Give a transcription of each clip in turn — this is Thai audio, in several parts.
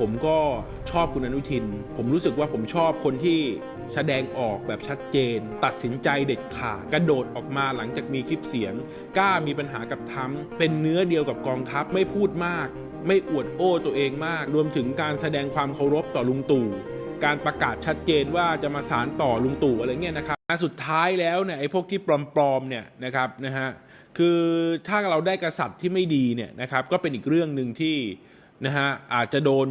ผมก็ชอบคุณอนุทิน ผมรู้สึกว่าผมชอบคนที่แสดงออกแบบชัดเจน ตัดสินใจเด็ดขาดกระโดดออกมาหลังจากมีคลิปเสียง กล้ามีปัญหากับทรัมเป็นเนื้อเดียวกับกองทัพไม่พูดมาก ไม่อวดโอ้ตัวเองมาก รวมถึงการแสดงความเคารพต่อลุงตู่การประกาศชัดเจนว่าจะมาสารต่อลุงตู่อะไรเงี้ยนะครับสุดท้ายแล้วเนี่ยไอ้พวกที่ปลอมๆเนี่ยนะครับนะฮะ คือถ้าเราได้กษัตริย์ที่ไม่ดีเนี่ยนะครับก็เป็นอีกเรื่องหนึ่งที่นะฮะอาจจะโดน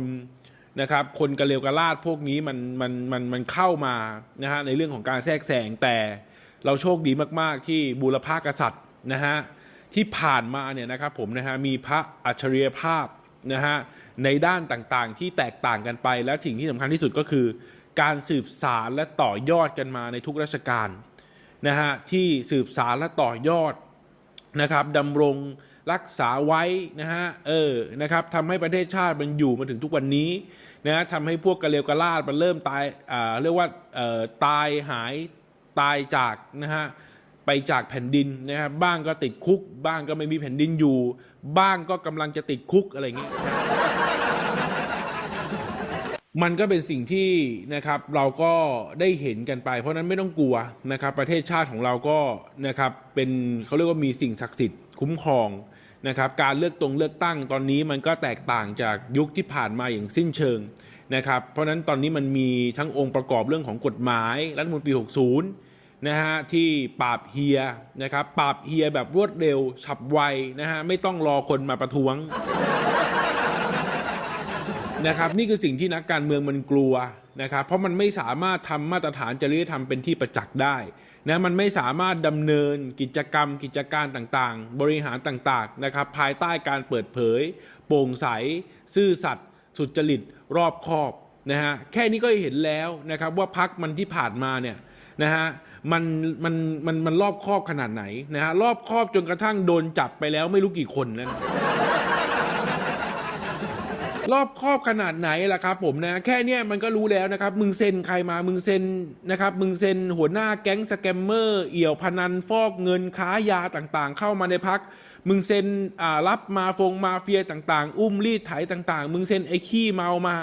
นะครับคนกระเลวกระลาดพวกนี้มันมันมันมันเข้ามานะฮะในเรื่องของการแทรกแซงแต่เราโชคดีมาก ๆ ที่บูรพากษัตริย์นะฮะที่ผ่านมาเนี่ยนะครับผมนะฮะมีพระอัจฉริยภาพนะฮะในด้านต่างๆ ที่แตกต่างกันไป และสิ่งที่สำคัญที่สุดก็คือ การสืบสารและต่อยอดกันมาในทุกราชการนะฮะที่สืบสารและต่อยอด นะครับดำรงรักษาไว้นะฮะเออนะครับทำให้ประเทศชาติมันอยู่มาถึงทุกวันนี้นะทำให้พวกกระเลวกระลาดมันเริ่มตายอ่าเรียกว่าเอ่อตายหายตายจากนะฮะไปจากแผ่นดินนะครับบ้างก็ติดคุก บ้างก็ไม่มีแผ่นดินอยู่ บ้างก็กำลังจะติดคุกอะไรอย่างเงี้ย มันก็เป็นสิ่งที่นะครับเราก็ได้เห็นกันไป เพราะนั้นไม่ต้องกลัวนะครับประเทศชาติของเราก็นะครับเป็นเขาเรียกว่ามีสิ่งศักดิ์สิทธิ์คุ้มครองนะครับการเลือกตรงเลือกตั้งตอนนี้มันก็แตกต่างจากยุคที่ผ่านมาอย่างสิ้นเชิงนะครับเพราะนั้นตอนนี้มันมีทั้งองค์ประกอบเรื่องของกฎหมายรัฐธรรมนูลปี60 นะฮะที่ปราบเฮียนะครับปราบเฮียแบบรวดเร็ว ฉับไวนะฮะไม่ต้องรอคนมาประท้วง นะครับนี่คือสิ่งที่นักการเมืองมันกลัวนะครับเพราะมันไม่สามารถทำมาตรฐานจริยธรรมเป็นที่ประจักษ์ได้นะมันไม่สามารถดำเนินกิจกรรม กิจการต่างๆ บริหารต่างๆนะครับภายใต้การเปิดเผย โปร่งใส ซื่อสัตย์สุจริตรอบคอบนะฮะแค่นี้ก็เห็นแล้วนะครับว่าพักมันที่ผ่านมาเนี่ยนะฮะมันมันมันมันรอบคอบขนาดไหนนะฮะรอบคอบจนกระทั่งโดนจับไปแล้วไม่รู้กี่คนแล้วน รอบครอบขนาดไหนล่ะครับผมนะ แค่เนี้ยมันก็รู้แล้วนะครับ มึงเซ็นใครมามึงเซ็นนะครับ มึงเซ็นหัวหน้าแก๊งสแกมเมอร์ เอี่ยวพนันฟอกเงินค้ายาต่างๆ เข้ามาในพัก มึงเซ็นอ่ารับมาฟงมาเฟียต่างๆ อุ้มรีดไถต่างๆ มึงเซ็นไอ้ขี้เมามา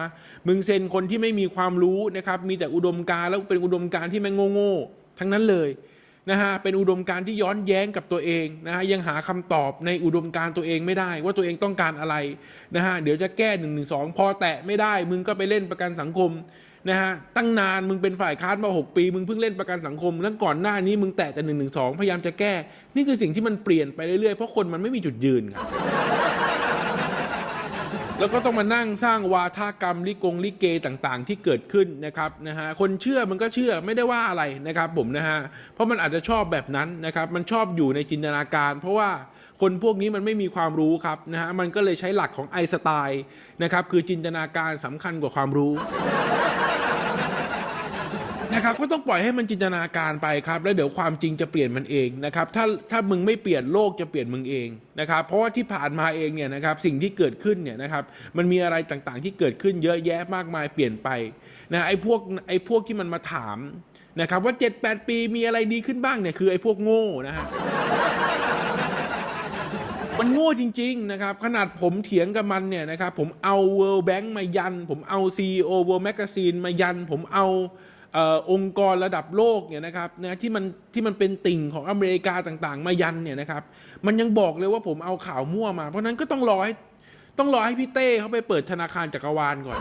มึงเซ็นคนที่ไม่มีความรู้นะครับ มีแต่อุดมการณ์แล้วเป็นอุดมการณ์ที่แม่งโง่ๆทั้งนั้นเลย นะฮะเป็นอุดมการณ์ที่ย้อนแย้งกับตัวเองนะฮะยังหาคำตอบในอุดมการณ์ตัวเองไม่ได้ ว่าตัวเองต้องการอะไรนะฮะเดี๋ยวจะแก้หนึ่งหนึ่งสองพอแตะไม่ได้ มึงก็ไปเล่นประกันสังคมนะฮะตั้งนานมึงเป็นฝ่ายค้านมาหกปี มึงเพิ่งเล่นประกันสังคม แล้วก่อนหน้านี้มึงแตะแต่หนึ่งหนึ่งสองพยายามจะแก้ นี่คือสิ่งที่มันเปลี่ยนไปเรื่อยๆเพราะคนมันไม่มีจุดยืนครับ แล้วก็ต้องมานั่งสร้างวาทกรรมลิกงลิเกต่างๆ ที่เกิดขึ้นนะครับนะฮะคนเชื่อมันก็เชื่อไม่ได้ว่าอะไรนะครับผมนะฮะเพราะมันอาจจะชอบแบบนั้นนะครับมันชอบอยู่ในจินตนาการ เพราะว่าคนพวกนี้มันไม่มีความรู้ครับนะฮะมันก็เลยใช้หลักของไอน์สไตล์นะครับคือจินตนาการสำคัญกว่าความรู้ นะครับก็ต้องปล่อยให้มันจินตนาการไปครับแล้วเดี๋ยวความจริงจะเปลี่ยนมันเองนะครับถ้าถ้ามึงไม่เปลี่ยนโลกจะเปลี่ยนมึงเองนะครับเพราะว่าที่ผ่านมาเองเนี่ยนะครับสิ่งที่เกิดขึ้นเนี่ยนะครับมันมีอะไรต่างๆที่เกิดขึ้นเยอะแยะมากมายเปลี่ยนไปนะไอ้พวกไอ้พวกที่มันมาถามนะครับว่า 7-8 ปีมีอะไรดีขึ้นบ้างเนี่ยคือไอ้พวกโง่นะฮะมันโง่จริง ๆ นะครับ ขนาดผมเถียงกับมันเนี่ยนะครับ ผมเอา World Bank มายัน ผมเอา CEO World Magazine มายัน ผมเอา อองค์กรระดับโลกเนี่ยนะครับนะที่มันที่มันเป็นติ่งของอเมริกาต่างๆ มายันเนี่ยนะครับ มันยังบอกเลยว่าผมเอาข่าวมั่วมา เพราะฉะนั้นก็ต้องรอให้ต้องรอให้พี่เต้เขาไปเปิดธนาคารจักรวาลก่อน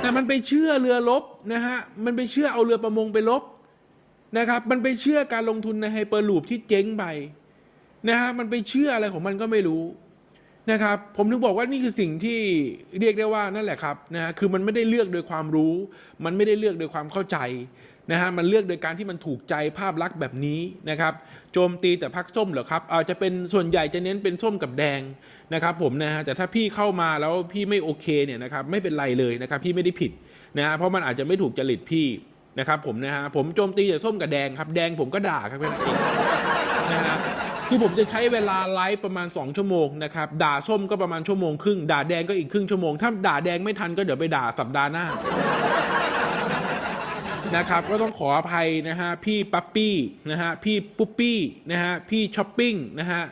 แต่มันไปเชื่อเรือลบนะฮะมันไปเชื่อเอาเรือประมงไปลบนะครับ มันไปเชื่อการลงทุนในไฮเปอร์ลูปที่เจ๊งไปนะฮะมันไปเชื่ออะไรของมันก็ไม่รู้ นะครับผมถึงบอกว่านี่คือสิ่งที่เรียกได้ว่านั่นแหละครับนะฮะคือมันไม่ได้เลือกโดยความรู้ มันไม่ได้เลือกโดยความเข้าใจนะฮะมันเลือกโดยการที่มันถูกใจภาพลักษณ์แบบนี้นะครับโจมตีแต่พักส้มเหรอครับอาจจะเป็นส่วนใหญ่จะเน้นเป็นส้มกับแดงนะครับผมนะฮะแต่ถ้าพี่เข้ามาแล้วพี่ไม่โอเคเนี่ยนะครับไม่เป็นไรเลยนะครับพี่ไม่ได้ผิดนะฮะเพราะมันอาจจะไม่ถูกจริตพี่นะครับผมนะฮะผมโจมตีแต่ส้มกับแดงครับแดงผมก็ด่าครับแค่นั้นเองน คือผมจะใช้เวลาไลฟ์ประมาณ 2 ชั่วโมงนะครับ ด่าส้มก็ประมาณชั่วโมงครึ่ง ด่าแดงก็อีกครึ่งชั่วโมง ถ้าด่าแดงไม่ทันก็เดี๋ยวไปด่าสัปดาห์หน้า นะครับ ก็ต้องขออภัยนะฮะ พี่ปั๊ปปี้นะฮะ พี่ปุ๊ปปี้นะฮะ พี่ช้อปปิ้งนะฮะ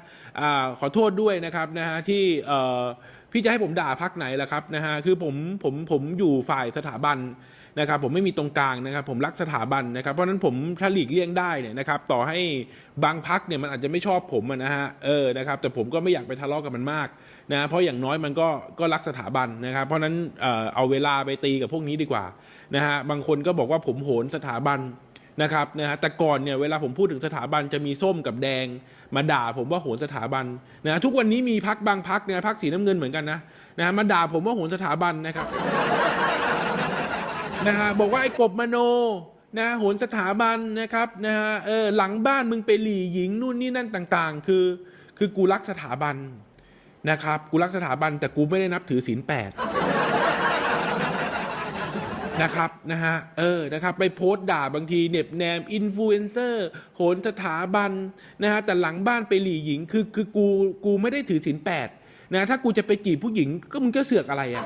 อ่าขอโทษด้วยนะครับนะฮะที่เอ่อพี่จะให้ผมด่าพักไหนล่ะครับนะฮะ คือผมผมผมอยู่ฝ่ายสถาบัน นะครับผมไม่มีตรงกลางนะครับผมรักสถาบันนะครับเพราะนั้นผมถ้าหลีกเลี่ยงได้เนี่ยนะครับต่อให้บางพักเนี่ยมันอาจจะไม่ชอบผมนะฮะเออนะครับแต่ผมก็ไม่อยากไปทะเลาะกับมันมากนะเพราะอย่างน้อยมันก็ก็รักสถาบันนะครับเพราะนั้นเอ่อเอาเวลาไปตีกับพวกนี้ดีกว่านะฮะบางคนก็บอกว่าผมโหนสถาบันนะครับนะฮะแต่ก่อนเนี่ยเวลาผมพูดถึงสถาบันจะมีส้มกับแดง มาด่าผมว่าโหนสถาบันนะทุกวันนี้มีพักบางพักเนี่ยพักสีน้ำเงินเหมือนกันนะนะฮะมาด่าผมว่าโหนสถาบันนะครับ นะฮะบอกว่าไอ้กบมโนนะโหนสถาบันนะครับนะฮะเออหลังบ้านมึงไปหลี่หญิงนู่นนี่นั่นต่างๆ คือคือกูรักสถาบันนะครับ กูรักสถาบันแต่กูไม่ได้นับถือศีลแปดนะครับนะฮะเออนะครับไปโพสต์ด่าบางทีเน็บแนมอินฟลูเอนเซอร์โหนสถาบันนะฮะแต่หลังบ้านไปหลีหญิงคือคือกูกูไม่ได้ถือศีลแปดนะถ้ากูจะไปจีบผู้หญิงก็มึงจะเสือกอะไรอะ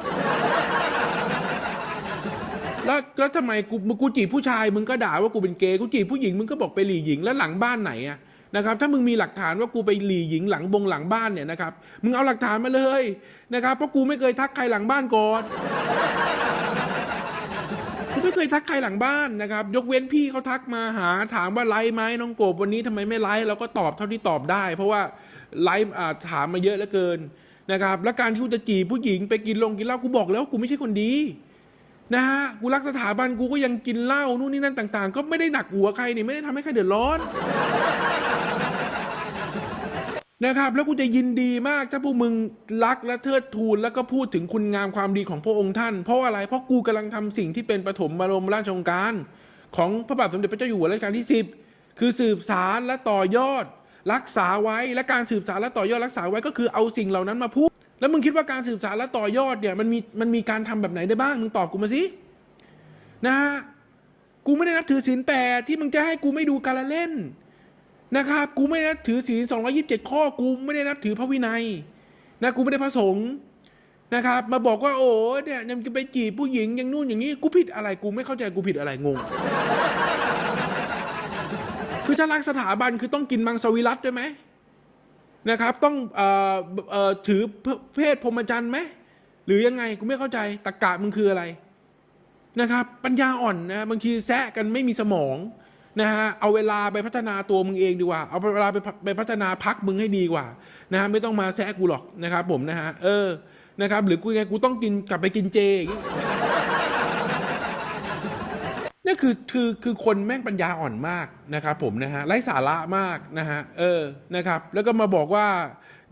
แล้วแล้วทำไมกูมึงกูจีบผู้ชายมึงก็ด่าว่ากูเป็นเกย์กูจีบผู้หญิงมึงก็บอกไปหลีหญิงแล้วหลังบ้านไหนอะนะครับถ้ามึงมีหลักฐานว่ากูไปหลีหญิงหลังบงหลังบ้านเนี่ยนะครับมึงเอาหลักฐานมาเลยนะครับเพราะกูไม่เคยทักใครหลังบ้านก่อนกูไม่เคยทักใครหลังบ้านนะครับ ยกเว้นพี่เขาทักมาหาถามว่าไลฟ์ไหมน้องโกบวันนี้ทำไมไม่ไลฟ์เราก็ตอบเท่าที่ตอบได้ เพราะว่าไลฟ์อ่าถามมาเยอะเหลือเกินนะครับ และการที่กูจะจีบผู้หญิงไปกินลงกินเหล้ากูบอกแล้ววากูไม่ใช่คนดี นะฮะกูรักสถาบันกูก็ยังกินเหล้านู่นนี่นั่นต่าง ๆ ก็ไม่ได้หนักหัวใครนี่ไม่ได้ทำให้ใครเดือดร้อน นะครับ แล้วกูจะยินดีมากถ้าพวกมึงรักและเทิดทูนแล้วก็พูดถึงคุณงามความดีของพระองค์ท่าน เพราะอะไรเพราะกูกำลังทำสิ่งที่เป็นปฐมบรมราชองการ ของพระบาทสมเด็จพระเจ้าอยู่หัวรัชกาลที่ 10 คือสืบสารและต่อยอด รักษาไว้และการสืบสารและต่อยอดรักษาไว้ก็คือเอาสิ่งเหล่านั้นมาพูด แล้วมึงคิดว่าการสืบสารและต่อยอดเนี่ยมันมีมันมีการทำแบบไหนได้บ้าง มึงตอบกูมาสินะฮะกูไม่ได้นับถือศีลแปดที่มึงจะให้กูไม่ดูการละเล่นนะครับ กูไม่ได้นับถือศีล227ข้อ กูไม่ได้นับถือพระวินัยนะกูไม่ได้พระสงฆ์นะครับ มาบอกว่าโอ้เนี่ยยังจะไปจีบผู้หญิงอย่างนู่นอย่างนี้กูผิดอะไรกูไม่เข้าใจกูผิดอะไรงงคือถ้ารักสถาบันคือต้องกินมังสวิรัตด้วยไหม นะครับ ต้องเอ่อเอ่อถือเพศพรหมจรรย์ไหมหรือยังไงกูไม่เข้าใจตะกะมึงคืออะไรนะครับ ปัญญาอ่อนนะบางทีแซะกันไม่มีสมองนะฮะเอาเวลาไปพัฒนาตัวมึงเองดีกว่า เอาเวลาไปไปพัฒนาพักมึงให้ดีกว่านะฮะไม่ต้องมาแซะกูหรอกนะครับ ผมนะฮะเออนะครับ หรือกูไงกูต้องกินกลับไปกินเจอย่างงี้ นี่คือคือคือคนแม่งปัญญาอ่อนมากนะครับผมนะฮะไร้สาระมากนะฮะเออนะครับ แล้วก็มาบอกว่า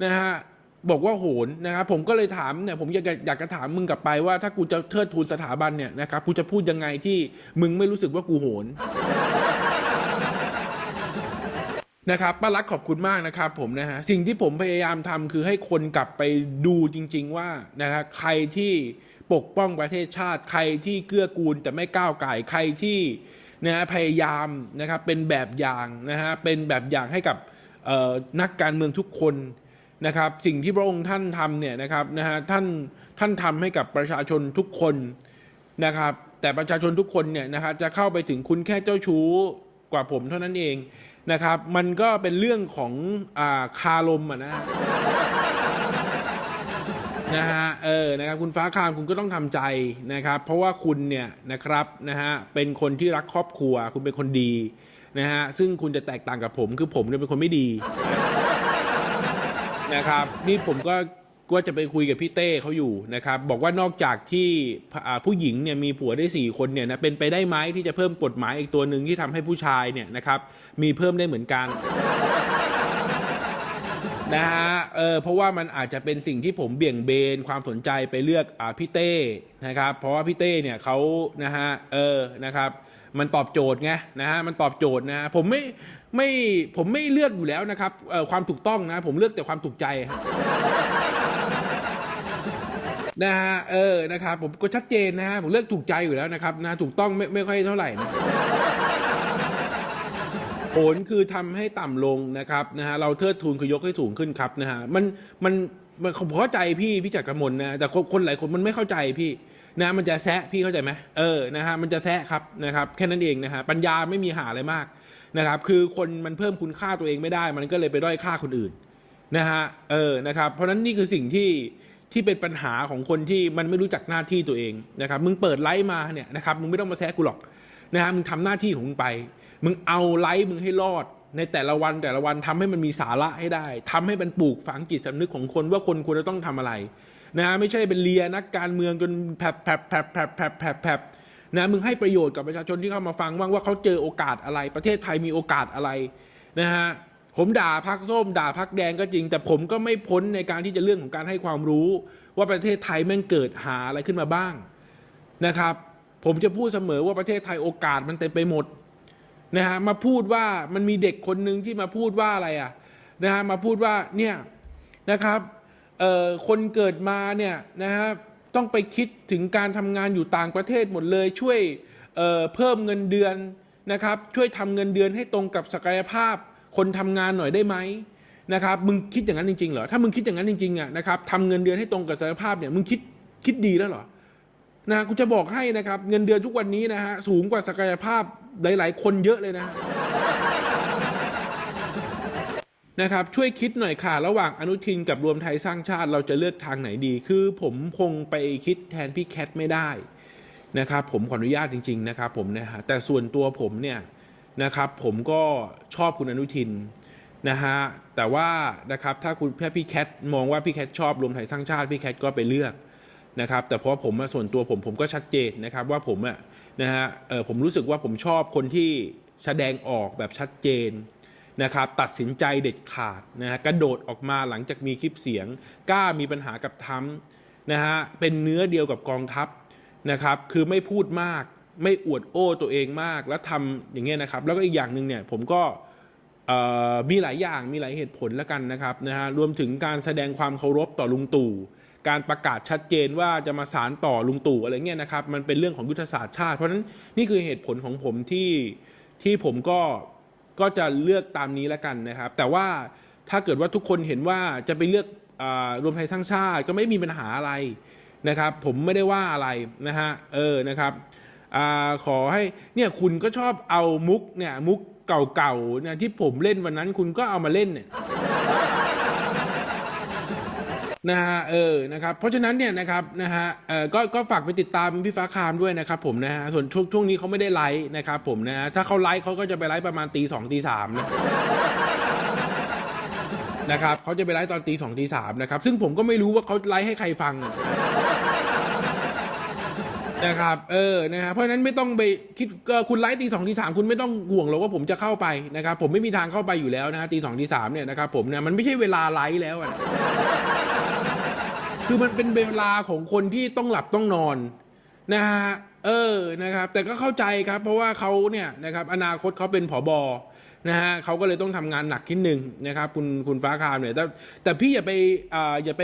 นะฮะบอกว่าโหนนะครับผมก็เลยถามเนี่ยผมอยากอยากจะถามมึงกลับไปว่าถ้ากูจะเทิดทูนสถาบันเนี่ยนะครับกูจะพูดยังไงที่มึงไม่รู้สึกว่ากูโหนนะครับป้ารักขอบคุณมากนะครับผมนะฮะสิ่งที่ผมพยายามทำคือให้คนกลับไปดูจริง ๆ ว่านะฮะใครที่ ปกป้องประเทศชาติ ใครที่เกื้อกูลแต่ไม่ก้าวไก่ใครที่นะฮะพยายามนะครับเป็นแบบอย่างนะฮะเป็นแบบอย่างให้กับนักการเมืองทุกคนนะครับ สิ่งที่พระองค์ท่านทำเนี่ยนะครับนะฮะท่านท่านทำให้กับประชาชนทุกคนนะครับ แต่ประชาชนทุกคนเนี่ยนะฮะจะเข้าไปถึงคุณแค่เจ้าชู้กว่าผมเท่านั้นเองนะครับ มันก็เป็นเรื่องของอ่าคารมอะนะ นะฮะเออนะครับคุณฟ้าคามคุณก็ต้องทำใจนะครับ เพราะว่าคุณเนี่ยนะครับนะฮะเป็นคนที่รักครอบครัว คุณเป็นคนดีนะฮะซึ่งคุณจะแตกต่างกับผมคือผมเนี่ยเป็นคนไม่ดีนะครับนี่ผมก็ก็จะไปคุยกับพี่เต้เขาอยู่นะครับ บอกว่านอกจากที่อ่าผู้หญิงเนี่ยมีผัวได้สี่คนเนี่ยนะเป็นไปได้ไหมที่จะเพิ่มกฎหมายอีกตัวหนึ่งที่ทำให้ผู้ชายเนี่ยนะครับมีเพิ่มได้เหมือนกัน นะฮะเออเพราะว่ามันอาจจะเป็นสิ่งที่ผมเบี่ยงเบนความสนใจไปเลือกอ่าพี่เต้นะครับ เพราะว่าพี่เต้เนี่ยเขานะฮะเออนะครับ มันตอบโจทย์ไงนะฮะมันตอบโจทย์นะฮะผมไม่ไม่ผมไม่เลือกอยู่แล้วนะครับเออความถูกต้องนะ ผมเลือกแต่ความถูกใจครับนะฮะเออนะครับผมก็ชัดเจนนะฮะผมเลือกถูกใจอยู่แล้วนะครับนะถูกต้องไม่ไม่ค่อยเท่าไหร่นะ โอนคือทำให้ต่ำลงนะครับนะฮะเราเทิดทูนคือยกให้สูงขึ้นครับนะฮะมันมันมันผมเข้าใจพี่พี่จักรมนนะแต่คนหลายคนมันไม่เข้าใจพี่นะมันจะแซะพี่เข้าใจไหมเออนะฮะมันจะแซะครับนะครับแค่นั้นเองนะฮะปัญญาไม่มีหาอะไรมากนะครับ คือคนมันเพิ่มคุณค่าตัวเองไม่ได้ มันก็เลยไปด้อยค่าคนอื่นนะฮะเออนะครับ เพราะฉะนั้นนี่คือสิ่งที่ที่เป็นปัญหาของคนที่มันไม่รู้จักหน้าที่ตัวเองนะครับมึงเปิดไลฟ์มาเนี่ยนะครับมึงไม่ต้องมาแซะกูหรอกนะฮะมึงทำหน้าที่ของมึงไป มึงเอาไลฟ์มึงให้รอด ในแต่ละวันแต่ละวันทำให้มันมีสาระให้ได้ทำให้มันปลูกฝังจิตสำนึกของคนว่าคนควรจะต้องทำอะไรนะไม่ใช่เป็นเลียนักการเมืองจนแผลบแผลบแผลบแผลบแผลบแผลบแผลนะมึงให้ประโยชน์กับประชาชนที่เข้ามาฟังว่างว่าเขาเจอโอกาสอะไร ประเทศไทยมีโอกาสอะไรนะฮะผมด่าพักส้มด่าพักแดงก็จริง แต่ผมก็ไม่พ้นในการที่จะเรื่องของการให้ความรู้ ว่าประเทศไทยแม่งเกิดหาอะไรขึ้นมาบ้างนะครับ ผมจะพูดเสมอว่าประเทศไทยโอกาสมันเต็มไปหมด นะฮะมาพูดว่ามันมีเด็กคนหนึ่งที่มาพูดว่าอะไรอะนะฮะมาพูดว่าเนี่ยนะครับเอ่อคนเกิดมาเนี่ยนะฮะต้องไปคิดถึงการทำงานอยู่ต่างประเทศหมดเลย ช่วยเอ่อเพิ่มเงินเดือนนะครับ ช่วยทำเงินเดือนให้ตรงกับศักยภาพ คนทำงานหน่อยได้ไหมนะครับมึงคิดอย่างนั้นจริงๆเหรอถ้ามึงคิดอย่างนั้นจริงๆอะนะครับทำเงินเดือนให้ตรงกับศักยภาพเนี่ยมึงคิดคิดดีแล้วเหรอ นะกูจะบอกให้นะครับ เงินเดือนทุกวันนี้นะฮะสูงกว่าศักยภาพหลาย ๆ คนเยอะเลยนะนะครับช่วยคิดหน่อยค่ะ ระหว่างอนุทินกับรวมไทยสร้างชาติเราจะเลือกทางไหนดี คือผมคงไปคิดแทนพี่แคทไม่ได้นะครับ ผมขออนุญาตจริง ๆ นะครับผมนะฮะแต่ส่วนตัวผมเนี่ยนะครับ ผมก็ชอบคุณอนุทินนะฮะแต่ว่านะครับถ้าคุณถ้าพี่แคทมองว่าพี่แคทชอบรวมไทยสร้างชาติพี่แคทก็ไปเลือก นะครับแต่เพราะผมส่วนตัวผมผมก็ชัดเจนนะครับว่าผมอะนะฮะเออผมรู้สึกว่าผมชอบคนที่แสดงออกแบบชัดเจนนะครับตัดสินใจเด็ดขาดนะฮะกระโดดออกมาหลังจากมีคลิปเสียง กล้ามีปัญหากับทรัมนะฮะเป็นเนื้อเดียวกับกองทัพนะครับคือไม่พูดมากไม่อวดโอ้ตัวเองมากแล้วทำอย่างเงี้ยนะครับ แล้วก็อีกอย่างหนึ่งเนี่ยผมก็มีหลายอย่างมีหลายเหตุผลแล้วกันนะครับนะฮะรวมถึงการแสดงความเคารพต่อลุงตู่ การประกาศชัดเจนว่าจะมาสารต่อลุงตู่อะไรเงี้ยนะครับ มันเป็นเรื่องของยุทธศาสตร์ชาติ เพราะฉะนั้นนี่คือเหตุผลของผมที่ที่ผมก็ก็จะเลือกตามนี้แล้วกันนะครับ แต่ว่าถ้าเกิดว่าทุกคนเห็นว่าจะไปเลือกอรวมไทยสร้งชาติก็ไม่มีปัญหาอะไรนะครับ ผมไม่ได้ว่าอะไรนะฮะเออนะครับอขอให้เนี่ยคุณก็ชอบเอามุกเนี่ยมุกเก่าๆเนี่ยที่ผมเล่นวันนั้นคุณก็เอามาเล่นเนี่ย นะฮะเออนะครับเพราะฉะนั้นเนี่ยนะครับนะฮะเออก็ก็ฝากไปติดตามพี่ฟ้าคามด้วยนะครับผมนะฮะส่วนช่วงช่วงนี้เขาไม่ได้ไลฟ์นะครับผมนะฮะถ้าเขาไลฟ์เขาก็จะไปไลฟ์ประมาณตีสองตีสามนะนะครับเขาจะไปไลฟ์ตอนตีสองตีสามนะครับซึ่งผมก็ไม่รู้ว่าเขาไลฟ์ให้ใครฟังนะครับเออนะครับเพราะฉะนั้นไม่ต้องไปคิดคุณไลฟ์ตีสองตีสามคุณไม่ต้องห่วงหรอกว่าผมจะเข้าไปนะครับผมไม่มีทางเข้าไปอยู่แล้วนะฮะตีสองตีสามเนี่ยนะครับผมเนี่ยมันไม่ใช่เวลาไลฟ์แล้วอะ คือมันเป็นเวลาของคนที่ต้องหลับต้องนอนนะฮะเออนะครับ แต่ก็เข้าใจครับ เพราะว่าเขาเนี่ยนะครับอนาคตเขาเป็นผอบอนะฮะเขาก็เลยต้องทำงานหนักนิดนึงนะครับ คุณคุณฟ้าคามเนี่ยแต่แต่พี่อย่าไปอ่าอย่าไป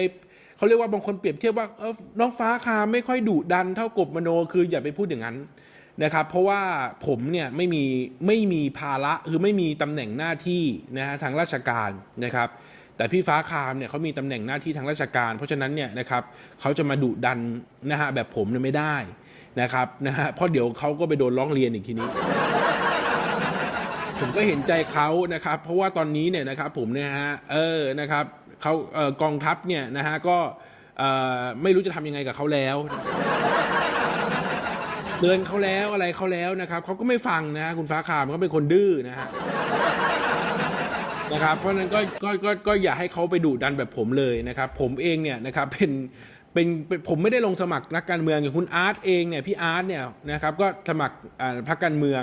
เขาเรียกว่าบางคนเปรียบเทียบว่าเออน้องฟ้าคามไม่ค่อยดุดันเท่ากบมโนคืออย่าไปพูดอย่างนั้นนะครับ เพราะว่าผมเนี่ยไม่มีไม่มีภาระคือไม่มีตำแหน่งหน้าที่นะฮะทางราชการนะครับ แต่พี่ฟ้าคามเนี่ยเขามีตำแหน่งหน้าที่ทางราชการ เพราะฉะนั้นเนี่ยนะครับเขาจะมาดุดันนะฮะแบบผมเนี่ยไม่ได้นะครับนะฮะเพราะเดี๋ยวเขาก็ไปโดนร้องเรียนอีกทีนี้ ผมก็เห็นใจเขานะครับ เพราะว่าตอนนี้เนี่ยนะครับผมเนี่ยฮะเออนะครับเขาเออกองทัพเนี่ยนะฮะก็เออไม่รู้จะทำยังไงกับเขาแล้วเตือนเขาแล้วอะไรเขาแล้วนะครับเขาก็ไม่ฟังนะฮะคุณฟ้าคามเขาเป็นคนดื้อนะฮะ นะครับ เพราะฉะนั้นก็ก็ก็ก็อย่าให้เขาไปดุดันแบบผมเลยนะครับ ผมเองเนี่ยนะครับเป็นเป็นผมไม่ได้ลงสมัครนักการเมืองอย่างคุณอาร์ตเองเนี่ยพี่อาร์ตเนี่ยนะครับก็สมัครอ่าพรรคการเมือง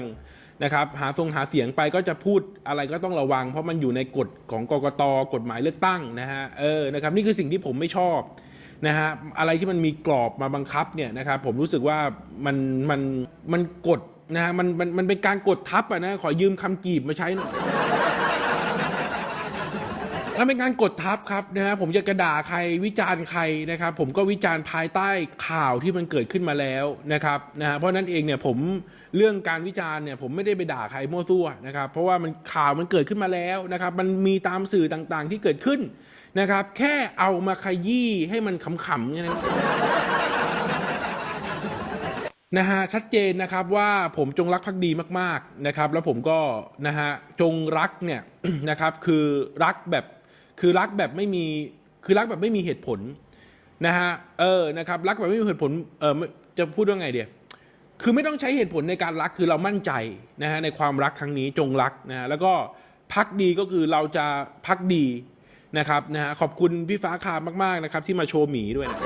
นะครับหาทรงหาเสียงไปก็จะพูดอะไรก็ต้องระวัง เพราะมันอยู่ในกฎของกกตกฎหมายเลือกตั้งนะฮะเออนะครับนี่คือสิ่งที่ผมไม่ชอบนะฮะอะไรที่มันมีกรอบมาบังคับเนี่ยนะครับผมรู้สึกว่ามันมันมันกดนะฮะมันมันมันเป็นการกดทับอะนะขอยืมคำกีบมาใช้หน่อย แล้วเป็นการกดทับครับนะฮะผมจะกระด่าใครวิจารณ์ใครนะครับ ผมก็วิจารณ์ภายใต้ข่าวที่มันเกิดขึ้นมาแล้วนะครับนะฮะเพราะนั้นเองเนี่ยผมเรื่องการวิจารณ์เนี่ยผมไม่ได้ไปด่าใครมั่วซั่วนะครับ เพราะว่ามันข่าวมันเกิดขึ้นมาแล้วนะครับ มันมีตามสื่อต่างๆที่เกิดขึ้นนะครับ แค่เอามาขยี้ให้มันขำๆแค่นั้นนะฮะชัดเจนนะครับว่าผมจงรักภักดีมากๆนะครับ แล้วผมก็นะฮะจงรักเนี่ยนะครับคือรักแบบ คือรักแบบไม่มีคือรักแบบไม่มีเหตุผลนะฮะเออนะครับรักแบบไม่มีเหตุผลเออจะพูดว่าไงเดียคือไม่ต้องใช้เหตุผลในการรักคือเรามั่นใจนะฮะในความรักครั้งนี้จงรักนะฮะแล้วก็พักดีก็คือเราจะพักดีนะครับนะฮะขอบคุณพี่ฟ้าคามากๆนะครับ ที่มาโชว์หมีด้วยนะ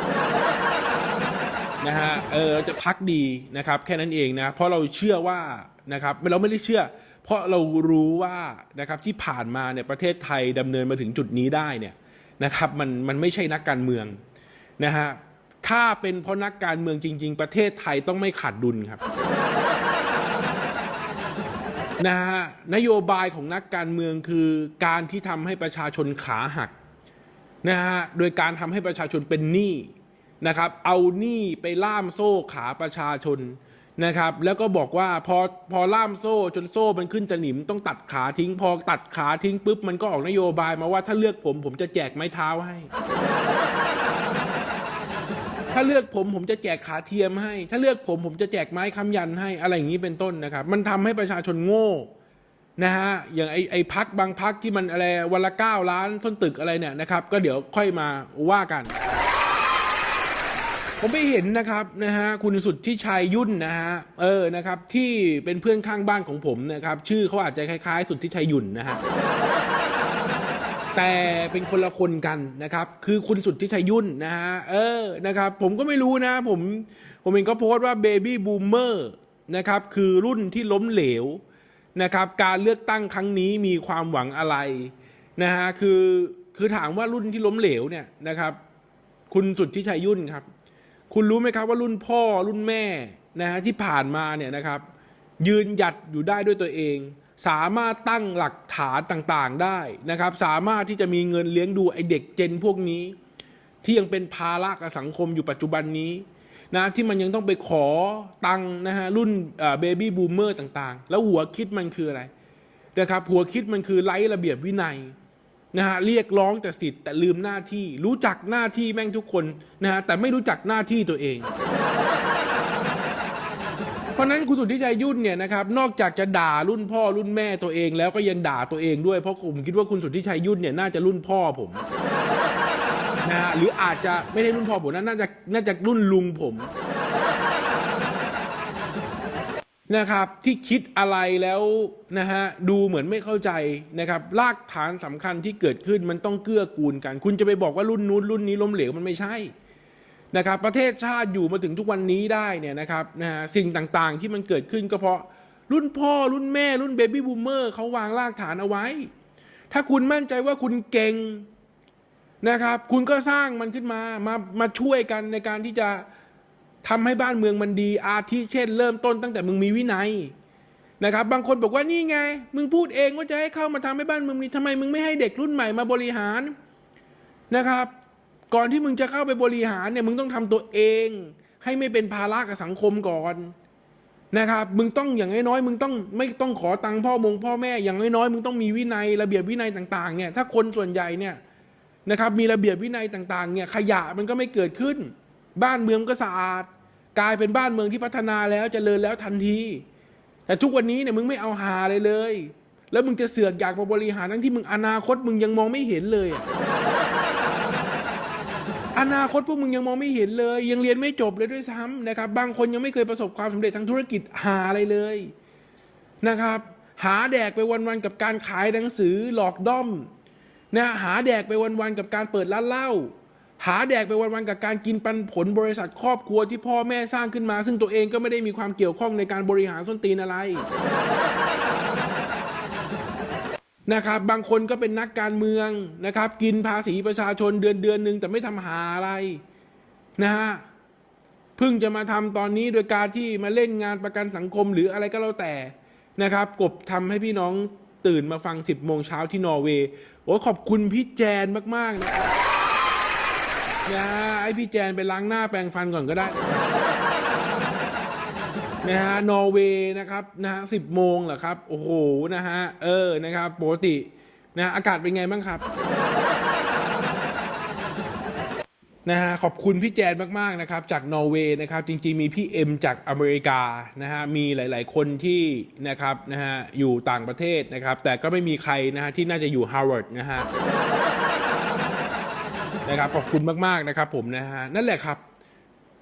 นะฮะเออจะพักดีนะครับ แค่นั้นเองนะเพราะเราเชื่อว่านะครับเราไม่ได้เชื่อ เพราะเรารู้ว่านะครับที่ผ่านมาเนี่ยประเทศไทยดำเนินมาถึงจุดนี้ได้เนี่ยนะครับมันมันไม่ใช่นักการเมืองนะฮะถ้าเป็นเพราะนักการเมืองจริง ๆ ประเทศไทยต้องไม่ขาดดุลครับนะฮะนโยบายของนักการเมืองคือการที่ทำให้ประชาชนขาหักนะฮะโดยการทำให้ประชาชนเป็นหนี้นะครับ เอาหนี้ไปล่ามโซ่ขาประชาชน นะครับ แล้วก็บอกว่าพอพอล่ามโซ่จนโซ่มันขึ้นสนิมต้องตัดขาทิ้ง พอตัดขาทิ้งปุ๊บมันก็ออกนโยบายมาว่าถ้าเลือกผมผมจะแจกไม้เท้าให้ ถ้าเลือกผมผมจะแจกขาเทียมให้ ถ้าเลือกผมผมจะแจกไม้คำยันให้อะไรอย่างนี้เป็นต้นนะครับ มันทำให้ประชาชนโง่นะฮะอย่างไอไอพักบางพักที่มันอะไรวันละเก้าล้านต้นตึกอะไรเนี่ยนะครับ ก็เดี๋ยวค่อยมาว่ากัน ผมไปเห็นนะครับนะฮะคุณสุดที่ชัยยุ่นนะฮะเออนะครับ ที่เป็นเพื่อนข้างบ้านของผมนะครับ ชื่อเขาอาจจะคล้าย ๆ สุดที่ชัยยุ่นนะฮะแต่เป็นคนละคนกันนะครับ คือคุณสุดที่ชัยยุ่นนะฮะเออนะครับ ผมก็ไม่รู้นะ ผมผมเองก็โพสต์ว่าเบบี้บูมเมอร์นะครับคือรุ่นที่ล้มเหลวนะครับ การเลือกตั้งครั้งนี้มีความหวังอะไรนะฮะคือคือถามว่ารุ่นที่ล้มเหลวเนี่ยนะครับ คุณสุดที่ชัยยุ่นครับ คุณรู้ไหมครับว่ารุ่นพ่อรุ่นแม่นะฮะที่ผ่านมาเนี่ยนะครับ ยืนหยัดอยู่ได้ด้วยตัวเอง สามารถตั้งหลักฐานต่างๆได้นะครับ สามารถที่จะมีเงินเลี้ยงดูไอเด็กเจนพวกนี้ ที่ยังเป็นภาระกับสังคมอยู่ปัจจุบันนี้นะที่มันยังต้องไปขอตังค์นะฮะรุ่นเบบี้บูมเมอร์ต่างๆ แล้วหัวคิดมันคืออะไรนะครับหัวคิดมันคือไร้ระเบียบวินัย นะฮะเรียกร้องแต่สิทธิ์แต่ลืมหน้าที่ รู้จักหน้าที่แม่งทุกคนนะฮะแต่ไม่รู้จักหน้าที่ตัวเอง เพราะนั้นคุณสุทธิชัยยุ่นเนี่ยนะครับนอกจากจะด่ารุ่นพ่อรุ่นแม่ตัวเองแล้วก็ยังด่าตัวเองด้วยเพราะผมคิดว่าคุณสุทธิชัยยุ่นเนี่ยน่าจะรุ่นพ่อผมนะฮะหรืออาจจะไม่ได้รุ่นพ่อผมนะน่าจะน่าจะรุ่นลุงผม นะครับที่คิดอะไรแล้วนะฮะดูเหมือนไม่เข้าใจนะครับรากฐานสำคัญที่เกิดขึ้นมันต้องเกื้อกูลกัน คุณจะไปบอกว่ารุ่นนู้นรุ่นนี้ล้มเหลวมันไม่ใช่นะครับประเทศชาติอยู่มาถึงทุกวันนี้ได้เนี่ยนะครับนะฮะสิ่งต่างๆที่มันเกิดขึ้นก็เพราะรุ่นพ่อรุ่นแม่รุ่นเบบี้บูมเมอร์เขาวางรากฐานเอาไว้ ถ้าคุณมั่นใจว่าคุณเก่งนะครับ คุณก็สร้างมันขึ้นมามามาช่วยกันในการที่จะ ทำให้บ้านเมืองมันดี อาทิเช่น เริ่มต้นตั้งแต่มึงมีวินัยนะครับ บางคนบอกว่านี่ไง มึงพูดเองว่าจะให้เข้ามาทำให้บ้านเมืองดีทำไมมึงไม่ให้เด็กรุ่นใหม่มาบริหารนะครับ ก่อนที่มึงจะเข้าไปบริหารเนี่ยมึงต้องทำตัวเอง ให้ไม่เป็นภาระกับสังคมก่อนนะครับ มึงต้องอย่างน้อยๆมึงต้องไม่ต้องขอตังค์พ่อมงพ่อแม่อย่างน้อยๆมึงต้องมีวินัยระเบียบวินัยต่างๆเนี่ยถ้าคนส่วนใหญ่เนี่ยนะครับมีระเบียบวินัยต่างๆเนี่ยขยะมันก็ไม่เกิดขึ้น บ้านเมืองก็สะอาด กลายเป็นบ้านเมืองที่พัฒนาแล้วจเจริญแล้วทันที แต่ทุกวันนี้เนี่ยมึงไม่เอาหาเลยเลย แล้วมึงจะเสือกอยากมาบริหารทั้งที่มึงอนาคตมึงยังมองไม่เห็นเลย อนาคตพวกมึงยังมองไม่เห็นเลย ยังเรียนไม่จบเลยด้วยซ้ำนะครับ บางคนยังไม่เคยประสบความสำเร็จทางธุรกิจหาอะไรเลยนะครับ หาแดกไปวันๆกับการขายหนังสือหลอกด้อมนะหาแดกไปวันๆกับการเปิดร้านเหล้า หาแดกไปวันๆกับการกินปันผลบริษัทครอบครัวที่พ่อแม่สร้างขึ้นมา ซึ่งตัวเองก็ไม่ได้มีความเกี่ยวข้องในการบริหารส้นตีนอะไรนะครับบางคนก็เป็นนักการเมืองนะครับ กินภาษีประชาชนเดือนเดือนหนึ่งแต่ไม่ทำหาอะไรนะฮะเพิ่งจะมาทำตอนนี้โดยการที่มาเล่นงานประกันสังคมหรืออะไรก็แล้วแต่นะครับ กบทำให้พี่น้องตื่นมาฟัง 10โมงเช้าที่นอร์เวย์โอ้ขอบคุณพี่แจนมาก ๆ นะครับ นะไอพี่แจนไปล้างหน้าแปรงฟันก่อนก็ได้นะฮะนอร์เวย์นะครับนะฮะสิบโมงเหรอครับ โอ้โหนะฮะเออนะครับปกตินะอากาศเป็นไงบ้างครับนะฮะขอบคุณพี่แจนมากๆนะครับ จากนอร์เวย์นะครับ จริง ๆ มีพี่เอ็มจากอเมริกานะฮะมีหลาย ๆ คนที่นะครับนะฮะอยู่ต่างประเทศนะครับ แต่ก็ไม่มีใครนะฮะที่น่าจะอยู่ฮาร์วาร์ดนะฮะ นะครับขอบคุณมากๆนะครับผมนะฮะนั่นแหละครับ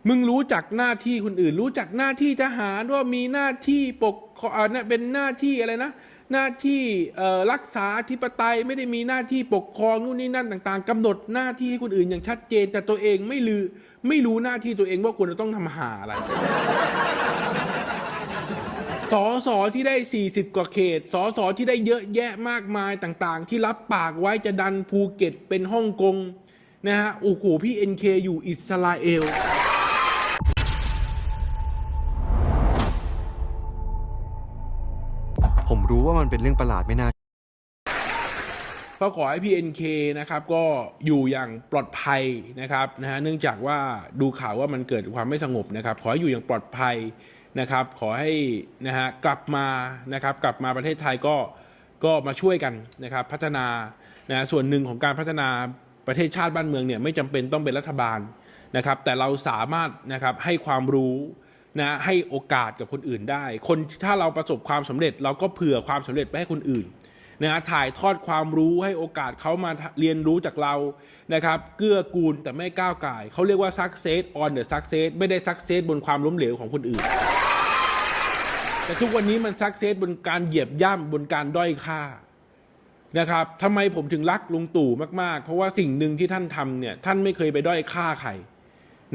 มึงรู้จักหน้าที่คนอื่น รู้จักหน้าที่ทหารว่ามีหน้าที่ปกครองเอ่อเนี่เป็นหน้าที่อะไรนะ หน้าที่รักษาอธิปไตยไม่ได้มีหน้าที่ปกครองนู่นนี่นั่นต่างๆกำหนดหน้าที่ให้คนอื่นอย่างชัดเจน แต่ตัวเองไม่ลือไม่รู้หน้าที่ตัวเองว่าควรจะต้องทำหาอะไรสอสอที่ได้ 40 กว่าเขต สอสอที่ได้เยอะแยะมากมายต่างๆ ที่รับปากไว้จะดันภูเก็ตเป็นฮ่องกง นะฮะโอ้โหพี่ NK อยู่อิสราเอลผมรู้ว่ามันเป็นเรื่องประหลาดไม่น่า ก็ขอให้ PNK นะครับก็อยู่อย่างปลอดภัยนะครับนะฮะเนื่องจากว่าดูข่าวว่ามันเกิดความไม่สงบนะครับ ขอให้อยู่อย่างปลอดภัยนะครับ ขอให้นะฮะกลับมานะครับ กลับมาประเทศไทยก็ก็มาช่วยกันนะครับ พัฒนานะส่วนหนึ่งของการพัฒนา ประเทศชาติบ้านเมืองเนี่ยไม่จำเป็นต้องเป็นรัฐบาลนะครับ แต่เราสามารถนะครับให้ความรู้นะให้โอกาสกับคนอื่นได้ คนถ้าเราประสบความสำเร็จ เราก็เผื่อความสำเร็จไปให้คนอื่นนะถ่ายทอดความรู้ให้โอกาสเขามาเรียนรู้จากเรานะครับ เกื้อกูลแต่ไม่ก้าวไก่ายเขาเรียกว่า success on the success ไม่ได้ success บนความล้มเหลวของคนอื่น แต่ทุกวันนี้มัน success บนการเหยียบย่ำบนการด้อยค่า นะครับทำไมผมถึงรักลุงตู่มากๆ เพราะว่าสิ่งหนึ่งที่ท่านทำเนี่ยท่านไม่เคยไปด้อยค่าใคร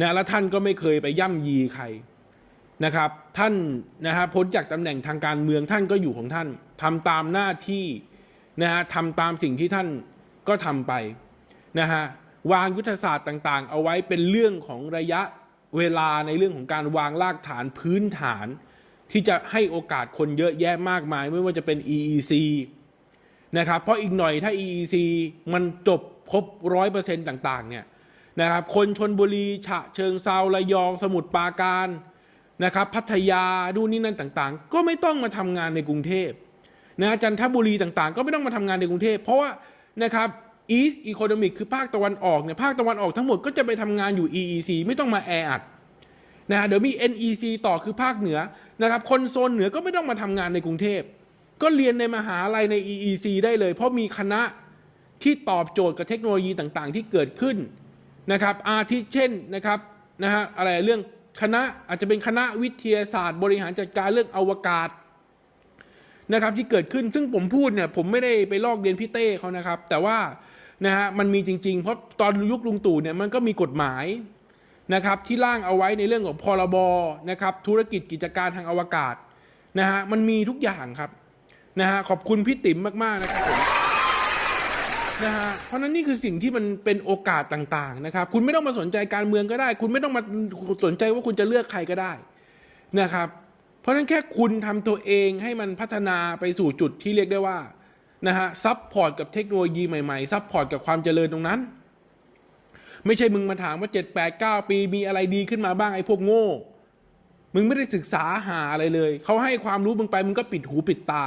นะและท่านก็ไม่เคยไปย่ำยีใครนะครับ ท่านนะฮะพ้นจากตำแหน่งทางการเมืองท่านก็อยู่ของท่านทำตามหน้าที่นะฮะทำตามสิ่งที่ท่านก็ทำไปนะฮะวางยุทธศาสตร์ต่างๆ เอาไว้เป็นเรื่องของระยะเวลาในเรื่องของการวางรากฐานพื้นฐาน ที่จะให้โอกาสคนเยอะแยะมากมาย ไม่ว่าจะเป็น EEC นะครับเพราะอีกหน่อยถ้า EEC มันจบครบร้อยเปอร์เซ็นต์ต่าง ๆ เนี่ยนะครับคนชนบุรีฉะเชิงเซาระยองสมุทรปราการนะครับพัทยาดูนี่นั่นต่างๆ ก็ไม่ต้องมาทำงานในกรุงเทพนะจันทบุรีต่างๆ ก็ไม่ต้องมาทำงานในกรุงเทพเพราะว่านะครับ East Economic คือภาคตะวันออกเนี่ยภาคตะวันออกทั้งหมดก็จะไปทำงานอยู่ EEC ไม่ต้องมาแออัดนะฮะเดี๋ยวมี NEC ต่อคือภาคเหนือนะครับคนโซนเหนือก็ไม่ต้องมาทำงานในกรุงเทพ ก็เรียนในมหาลัยใน EEC ได้เลย เพราะมีคณะที่ตอบโจทย์กับเทคโนโลยีต่างๆ ที่เกิดขึ้นนะครับอาทิเช่นนะครับนะฮะอะไรเรื่องคณะอาจจะเป็นคณะวิทยาศาสตร์ บริหารจัดการเรื่องอวกาศนะครับที่เกิดขึ้นซึ่งผมพูดเนี่ยผมไม่ได้ไปลอกเรียนพี่เต้เขานะครับ แต่ว่านะฮะมันมีจริง ๆ เพราะตอนยุคลุงตู่เนี่ยมันก็มีกฎหมายนะครับที่ร่างเอาไว้ในเรื่องของพรบนะครับธุรกิจกิจการทางอวกาศนะฮะมันมีทุกอย่างครับ นะฮะขอบคุณพี่ติ๋มมากๆนะครับผมนะฮะเพราะนั้นนี่คือสิ่งที่มันเป็นโอกาสต่างๆนะครับ คุณไม่ต้องมาสนใจการเมืองก็ได้ คุณไม่ต้องมาสนใจว่าคุณจะเลือกใครก็ได้นะครับ เพราะฉะนั้นแค่คุณทำตัวเองให้มันพัฒนาไปสู่จุดที่เรียกได้ว่านะฮะซับพอร์ตกับเทคโนโลยีใหม่ๆซับพอร์ตกับความเจริญตรงนั้น ไม่ใช่มึงมาถามว่า 7 8 9 ปีมีอะไรดีขึ้นมาบ้างไอ้พวกโง่ มึงไม่ได้ศึกษาหาอะไรเลย เขาให้ความรู้มึงไปมึงก็ปิดหูปิดตา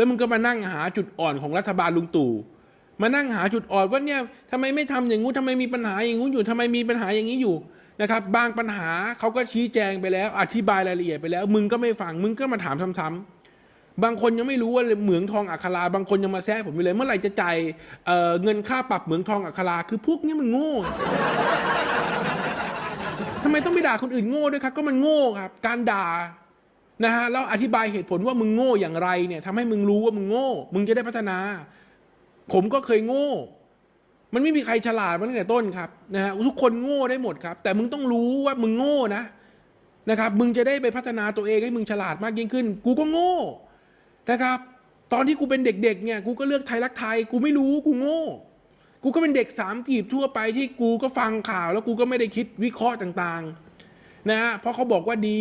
แล้วมึงก็มานั่งหาจุดอ่อนของรัฐบาลลุงตู่มานั่งหาจุดอ่อนว่าเนี่ยทำไมไม่ทำอย่างงู้นทำไมมีปัญหาอย่างงู้นอยู่ทำไมมีปัญหาอย่างนี้อยู่นะครับบางปัญหาเขาก็ชี้แจงไปแล้ว อธิบายรายละเอียดไปแล้ว มึงก็ไม่ฟังมึงก็มาถามซ้ำๆบางคนยังไม่รู้ว่าเหมืองทองอัคราบางคนยังมาแซะผมอยู่เลย เมื่อไหร่จะจ่ายเเงินค่าปรับเหมืองทองอัคราคือพวกนี้มันโง่ทำไมต้องไปด่าคนอื่นโง่ด้วยครับ ก็มันโง่ครับ การด่า นะฮะแล้วอธิบายเหตุผลว่ามึงโง่อย่างไรเนี่ยทำให้มึงรู้ว่ามึงโง่ มึงจะได้พัฒนา ผมก็เคยโง่ มันไม่มีใครฉลาดมาตั้งแต่ต้นครับนะฮะทุกคนโง่ได้หมดครับ แต่มึงต้องรู้ว่ามึงโง่นะนะครับ มึงจะได้ไปพัฒนาตัวเองให้มึงฉลาดมากยิ่งขึ้น กูก็โง่นะครับ ตอนที่กูเป็นเด็กๆเนี่ยกูก็เลือกไทยรักไทย กูไม่รู้กูโง่ กูก็เป็นเด็กสามกีบทั่วไปที่กูก็ฟังข่าว แล้วกูก็ไม่ได้คิดวิเคราะห์ต่างๆ นะฮะเพราะเขาบอกว่าดี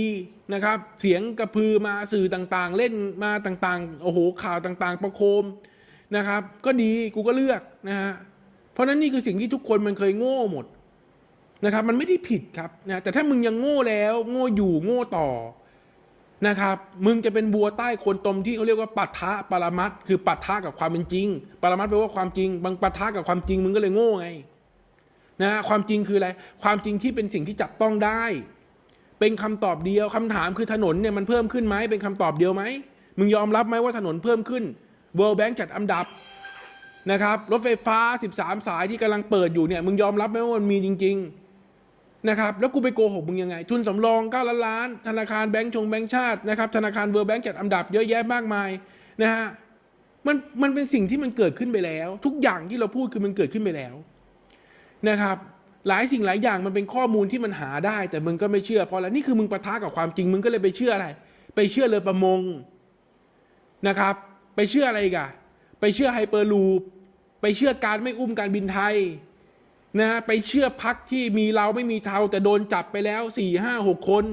นะครับ เสียงกระพือมาสื่อต่างๆ เล่นมาต่างๆ โอ้โหข่าวต่างๆ ประโคมนะครับ ก็ดีกูก็เลือกนะฮะเพราะนั้นนี่คือสิ่งที่ทุกคนมันเคยโง่หมดนะครับ มันไม่ได้ผิดครับนะแต่ถ้ามึงยังโง่แล้วโง่อยู่โง่ต่อนะครับ มึงจะเป็นบัวใต้คนตมที่เขาเรียกว่าปัททะปรมัตคือปัททะกับความเป็นจริง ปรมัตแปลว่าความจริง บางปัททะกับความจริงมึงก็เลยโง่ไงนะฮะความจริงคืออะไร ความจริงที่เป็นสิ่งที่จับต้องได้ เป็นคำตอบเดียวคำถามคือถนนเนี่ยมันเพิ่มขึ้นไหมเป็นคำตอบเดียวไหมมึงยอมรับไหมว่าถนนเพิ่มขึ้น World Bank จัดอันดับนะครับรถไฟฟ้า 13 สายที่กำลังเปิดอยู่เนี่ยมึงยอมรับไหมว่ามันมีจริง ๆนะครับ แล้วกูไปโกหกมึงยังไง ทุนสำรอง9ล้านล้าน ธนาคารแบงก์ชงแบงก์ชาตินะครับธนาคาร World Bank จัดอันดับเยอะแยะมากมายนะฮะมันมันเป็นสิ่งที่มันเกิดขึ้นไปแล้ว ทุกอย่างที่เราพูดคือมันเกิดขึ้นไปแล้วนะครับ หลายสิ่งหลายอย่างมันเป็นข้อมูลที่มันหาได้ แต่มึงก็ไม่เชื่อเพราะอะไรนี่คือมึงปะทะกับความจริงมึงก็เลยไปเชื่ออะไร ไปเชื่อเรือประมงนะครับ ไปเชื่ออะไรกันไปเชื่อไฮเปอร์ลูปไปเชื่อการไม่อุ้มการบินไทยนะไปเชื่อพักที่มีเราไม่มีเทาแต่โดนจับไปแล้วสี่ห้าหกคน